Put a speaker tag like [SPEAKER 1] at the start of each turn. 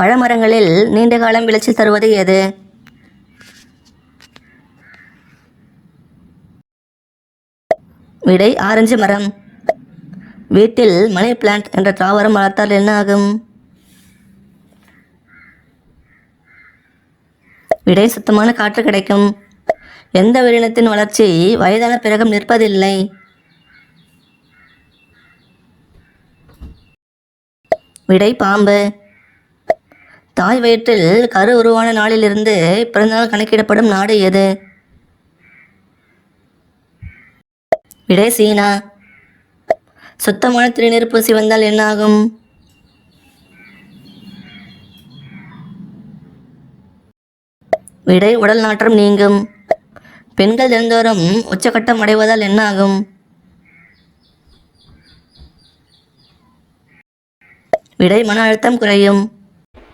[SPEAKER 1] பழமரங்களில் நீண்ட காலம் விளைச்சல் தருவது எது? விடை ஆரஞ்சு மரம். வீட்டில் மணி பிளான்ட் என்ற தாவரம் வளர்த்தால் என்ன ஆகும்? விடை சுத்தமான காற்று கிடைக்கும். எந்த உயிரினத்தின் வளர்ச்சி வயதான பிறகும் நிற்பதில்லை. விடை பாம்பு. தாய் வயிற்றில் கரு உருவான நாளிலிருந்து பிறந்தநாள் கணக்கிடப்படும் நாடு எது? விடை சீனா. சுத்தமான திருநீர் பூசி வந்தால் என்ன ஆகும்? விடை உடல் நாற்றம் நீங்கும். பெண்கள் தினந்தோறும் உச்சக்கட்டம் அடைவதால் என்ன ஆகும்? விடை மன அழுத்தம் குறையும்.